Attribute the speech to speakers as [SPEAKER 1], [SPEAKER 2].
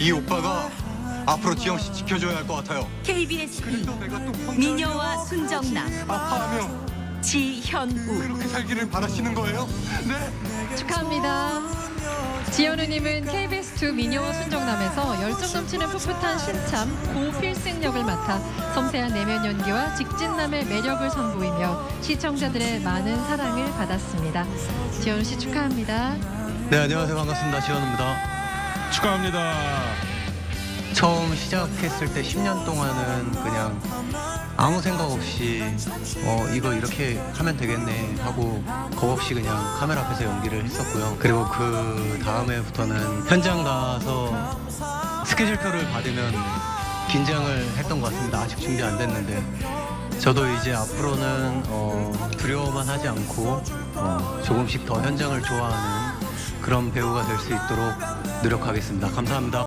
[SPEAKER 1] 이 오빠가 앞으로 지영 씨 지켜줘야 할 것 같아요.
[SPEAKER 2] KBS
[SPEAKER 1] 내가 또
[SPEAKER 2] 미녀와 순정남
[SPEAKER 1] 아파하며
[SPEAKER 2] 지현우
[SPEAKER 1] 그렇게 살기를 바라시는 거예요? 네.
[SPEAKER 3] 축하합니다. 지현우님은 KBS2 미녀와 순정남에서 열정 넘치는 풋풋한 신참 고필승 역을 맡아 섬세한 내면 연기와 직진남의 매력을 선보이며 시청자들의 많은 사랑을 받았습니다. 지현우 씨 축하합니다.
[SPEAKER 4] 네 안녕하세요 반갑습니다 지원입니다
[SPEAKER 5] 축하합니다.
[SPEAKER 4] 처음 시작했을 때 10년 동안은 그냥 아무 생각 없이 어 이거 이렇게 하면 되겠네 하고 겁 없이 그냥 카메라 앞에서 연기를 했었고요. 그리고 그 다음에부터는 현장 가서 스케줄표를 받으면 긴장을 했던 것 같습니다. 아직 준비 안 됐는데. 저도 이제 앞으로는 어, 두려워만 하지 않고 어, 조금씩 더 현장을 좋아하는 그런 배우가 될 수 있도록 노력하겠습니다. 감사합니다.